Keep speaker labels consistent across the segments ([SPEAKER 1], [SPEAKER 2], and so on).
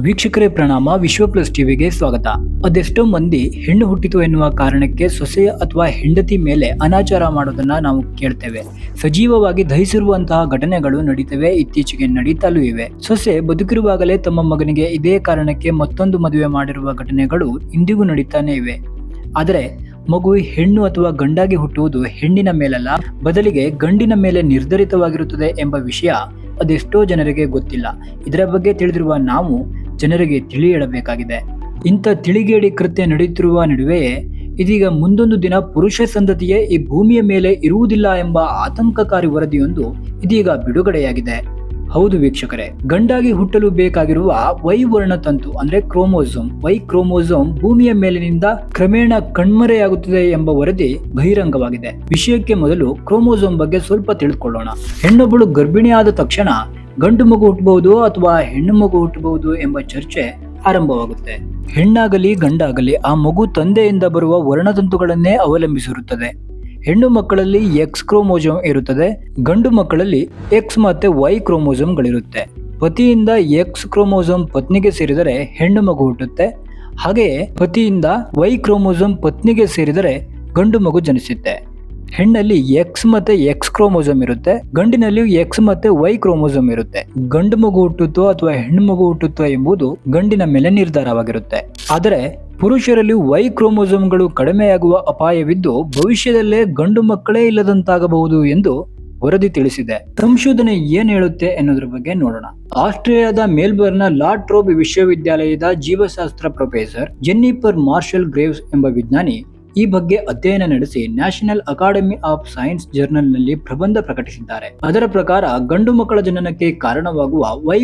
[SPEAKER 1] ವೀಕ್ಷಕರೇ ಪ್ರಣಾಮ, ವಿಶ್ವ ಪ್ಲಸ್ ಟಿವಿಗೆ ಸ್ವಾಗತ. ಅದೆಷ್ಟೋ ಮಂದಿ ಹೆಣ್ಣು ಹುಟ್ಟಿತು ಎನ್ನುವ ಕಾರಣಕ್ಕೆ ಸೊಸೆ ಅಥವಾ ಹೆಂಡತಿ ಮೇಲೆ ಅನಾಚಾರ ಮಾಡೋದನ್ನ ನಾವು ಕೇಳ್ತೇವೆ. ಸಜೀವವಾಗಿ ದಹಿಸಿರುವಂತಹ ಘಟನೆಗಳು ನಡೀತವೆ, ಇತ್ತೀಚೆಗೆ ನಡೀತಲೂ ಇವೆ. ಸೊಸೆ ಬದುಕಿರುವಾಗಲೇ ತಮ್ಮ ಮಗನಿಗೆ ಇದೇ ಕಾರಣಕ್ಕೆ ಮತ್ತೊಂದು ಮದುವೆ ಮಾಡಿರುವ ಘಟನೆಗಳು ಇಂದಿಗೂ ನಡೀತಾನೆ ಇವೆ. ಆದರೆ, ಮಗು ಹೆಣ್ಣು ಅಥವಾ ಗಂಡಾಗಿ ಹುಟ್ಟುವುದು ಹೆಣ್ಣಿನ ಮೇಲಲ್ಲ, ಬದಲಿಗೆ ಗಂಡಿನ ಮೇಲೆ ನಿರ್ಧರಿತವಾಗಿರುತ್ತದೆ ಎಂಬ ವಿಷಯ ಅದೆಷ್ಟೋ ಜನರಿಗೆ ಗೊತ್ತಿಲ್ಲ. ಇದರ ಬಗ್ಗೆ ತಿಳಿದಿರುವ ನಾವು ಜನರಿಗೆ ತಿಳಿ ಹೇಳಬೇಕಾಗಿದೆ ಇಂಥ ತಿಳಿಗೇಡಿ ಕೃತ್ಯ ನಡೆಯುತ್ತಿರುವ ನಡುವೆಯೇ ಇದೀಗ ಮುಂದೊಂದು ದಿನ ಪುರುಷ ಸಂತತಿಯೇ ಈ ಭೂಮಿಯ ಮೇಲೆ ಇರುವುದಿಲ್ಲ ಎಂಬ ಆತಂಕಕಾರಿ ವರದಿಯೊಂದು ಇದೀಗ ಬಿಡುಗಡೆಯಾಗಿದೆ. ಹೌದು ವೀಕ್ಷಕರೇ, ಗಂಡಾಗಿ ಹುಟ್ಟಲು ಬೇಕಾಗಿರುವ ವೈ ವರ್ಣತಂತು ಅಂದ್ರೆ ಕ್ರೋಮೋಸೋಮ್, ವೈ ಕ್ರೋಮೋಸೋಮ್ ಭೂಮಿಯ ಮೇಲಿನಿಂದ ಕ್ರಮೇಣ ಕಣ್ಮರೆಯಾಗುತ್ತದೆ ಎಂಬ ವರದಿ ಬಹಿರಂಗವಾಗಿದೆ. ವಿಷಯಕ್ಕೆ ಮೊದಲು ಕ್ರೋಮೋಸೋಮ್ ಬಗ್ಗೆ ಸ್ವಲ್ಪ ತಿಳಿದುಕೊಳ್ಳೋಣ. ಹೆಣ್ಣೊಬ್ಬಳು ಗರ್ಭಿಣಿಯಾದ ತಕ್ಷಣ ಗಂಡು ಮಗು ಹುಟ್ಟಬಹುದು ಅಥವಾ ಹೆಣ್ಣು ಮಗು ಹುಟ್ಟಬಹುದು ಎಂಬ ಚರ್ಚೆ ಆರಂಭವಾಗುತ್ತೆ. ಹೆಣ್ಣಾಗಲಿ ಗಂಡಾಗಲಿ ಆ ಮಗು ತಂದೆಯಿಂದ ಬರುವ ವರ್ಣತಂತುಗಳನ್ನೇ ಅವಲಂಬಿಸಿರುತ್ತದೆ. ಹೆಣ್ಣು ಮಕ್ಕಳಲ್ಲಿ ಎಕ್ಸ್ ಕ್ರೋಮೋಸೋಮ್ ಇರುತ್ತದೆ, ಗಂಡು ಮಕ್ಕಳಲ್ಲಿ ಎಕ್ಸ್ ಮತ್ತೆ ವೈ ಕ್ರೋಮೋಸೋಮ್ಗಳಿರುತ್ತೆ. ಪತಿಯಿಂದ ಎಕ್ಸ್ ಕ್ರೋಮೋಸೋಮ್ ಪತ್ನಿಗೆ ಸೇರಿದರೆ ಹೆಣ್ಣು ಮಗು ಹುಟ್ಟುತ್ತೆ, ಹಾಗೆಯೇ ಪತಿಯಿಂದ ವೈ ಕ್ರೋಮೋಸೋಮ್ ಪತ್ನಿಗೆ ಸೇರಿದರೆ ಗಂಡು ಮಗು ಜನಿಸುತ್ತೆ. ಹೆಣ್ಣಲ್ಲಿ ಎಕ್ಸ್ ಮತ್ತೆ ಎಕ್ಸ್ ಕ್ರೋಮೋಸೋಮ್ ಇರುತ್ತೆ, ಗಂಡಿನಲ್ಲಿ ಎಕ್ಸ್ ಮತ್ತೆ ವೈ ಕ್ರೋಮೋಸೋಮ್ ಇರುತ್ತೆ. ಗಂಡು ಮಗು ಹುಟ್ಟುತ್ತೋ ಅಥವಾ ಹೆಣ್ಣು ಮಗು ಹುಟ್ಟುತ್ತೋ ಎಂಬುದು ಗಂಡಿನ ಮೇಲೆ ನಿರ್ಧಾರವಾಗಿರುತ್ತೆ. ಆದರೆ ಪುರುಷರಲ್ಲಿ ವೈ ಕ್ರೋಮೋಸೋಮ್ಗಳು ಕಡಿಮೆಯಾಗುವ ಅಪಾಯವಿದ್ದು ಭವಿಷ್ಯದಲ್ಲೇ ಗಂಡು ಮಕ್ಕಳೇ ಇಲ್ಲದಂತಾಗಬಹುದು ಎಂದು ವರದಿ ತಿಳಿಸಿದೆ. ಸಂಶೋಧನೆ ಏನ್ ಹೇಳುತ್ತೆ ಎನ್ನುವುದರ ಬಗ್ಗೆ ನೋಡೋಣ. ಆಸ್ಟ್ರೇಲಿಯಾದ ಮೇಲ್ಬರ್ನ್ ಲಾರ್ಡ್ ವಿಶ್ವವಿದ್ಯಾಲಯದ ಜೀವಶಾಸ್ತ್ರ ಪ್ರೊಫೆಸರ್ ಜೆನ್ನಿಪರ್ ಮಾರ್ಷಲ್ ಗ್ರೇವ್ಸ್ ಎಂಬ ವಿಜ್ಞಾನಿ ಈ ಬಗ್ಗೆ ಅಧ್ಯಯನ ನಡೆಸಿ ನ್ಯಾಷನಲ್ ಅಕಾಡೆಮಿ ಆಫ್ ಸೈನ್ಸ್ ಜರ್ನಲ್ನಲ್ಲಿ ಪ್ರಬಂಧ ಪ್ರಕಟಿಸಿದ್ದಾರೆ. ಅದರ ಪ್ರಕಾರ ಗಂಡು ಮಕ್ಕಳ ಜನನಕ್ಕೆ ಕಾರಣವಾಗುವ ವೈ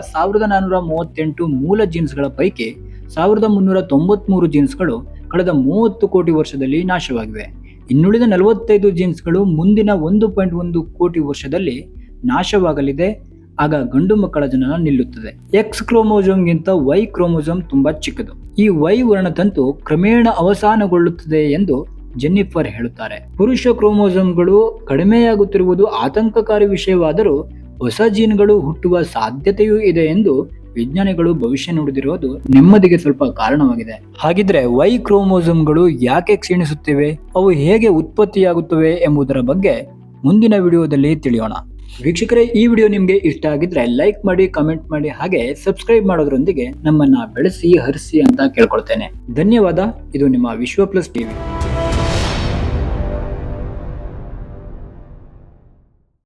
[SPEAKER 1] ಸಾವಿರದ ನಾನ್ನೂರ ಮೂವತ್ತೆಂಟು ಮೂಲ ಜೀನ್ಸ್ಗಳ ಪೈಕಿ ಸಾವಿರದ ಮುನ್ನೂರ ತೊಂಬತ್ಮೂರು ಜೀನ್ಸ್ಗಳು ಕಳೆದ ಮೂವತ್ತು ಕೋಟಿ ವರ್ಷದಲ್ಲಿ ನಾಶವಾಗಿವೆ. ಇನ್ನುಳಿದ ನಲವತ್ತೈದು ಜೀನ್ಸ್ಗಳು ಮುಂದಿನ ಒಂದು ಪಾಯಿಂಟ್ ಒಂದು ಕೋಟಿ ವರ್ಷದಲ್ಲಿ ನಾಶವಾಗಲಿದೆ. ಆಗ ಗಂಡು ಮಕ್ಕಳ ಜನನ ನಿಲ್ಲುತ್ತದೆ. ಎಕ್ಸ್ ಕ್ರೋಮೋಸೋಮ್ಗಿಂತ ವೈ ಕ್ರೋಮೋಸೋಮ್ ತುಂಬಾ ಚಿಕ್ಕದು. ಈ ವೈ ವರ್ಣತಂತು ಕ್ರಮೇಣ ಅವಸಾನಗೊಳ್ಳುತ್ತದೆ ಎಂದು ಜೆನ್ನಿಫರ್ ಹೇಳುತ್ತಾರೆ. ಪುರುಷ ಕ್ರೋಮೋಸೋಮ್ಗಳು ಕಡಿಮೆಯಾಗುತ್ತಿರುವುದು ಆತಂಕಕಾರಿ ವಿಷಯವಾದರೂ ಹೊಸ ಜೀನ್ಗಳು ಹುಟ್ಟುವ ಸಾಧ್ಯತೆಯೂ ಇದೆ ಎಂದು ವಿಜ್ಞಾನಿಗಳು ಭವಿಷ್ಯ ನುಡಿದಿರುವುದು ನೆಮ್ಮದಿಗೆ ಸ್ವಲ್ಪ ಕಾರಣವಾಗಿದೆ. ಹಾಗಿದ್ರೆ ವೈ ಕ್ರೋಮೋಸೋಮ್ಗಳು ಯಾಕೆ ಕ್ಷೀಣಿಸುತ್ತಿವೆ? ಅವು ಹೇಗೆ ಉತ್ಪತ್ತಿಯಾಗುತ್ತವೆ ಎಂಬುದರ ಬಗ್ಗೆ ಮುಂದಿನ ವಿಡಿಯೋದಲ್ಲಿ ತಿಳಿಯೋಣ. ವೀಕ್ಷಕರೇ, ಈ ವಿಡಿಯೋ ನಿಮಗೆ ಇಷ್ಟ ಆಗಿದ್ರೆ ಲೈಕ್ ಮಾಡಿ ಕಮೆಂಟ್ ಮಾಡಿ, ಹಾಗೆ ಸಬ್ಸ್ಕ್ರೈಬ್ ಮಾಡೋದ್ರೊಂದಿಗೆ ನಮ್ಮನ್ನ ಬೆಳೆಸಿ, ಹರಿಸಿ ಅಂತ ಕೇಳ್ಕೊಳ್ತೇನೆ. ಧನ್ಯವಾದ, ಇದು ನಿಮ್ಮ ವಿಶ್ವ ಪ್ಲಸ್ ಟಿವಿ.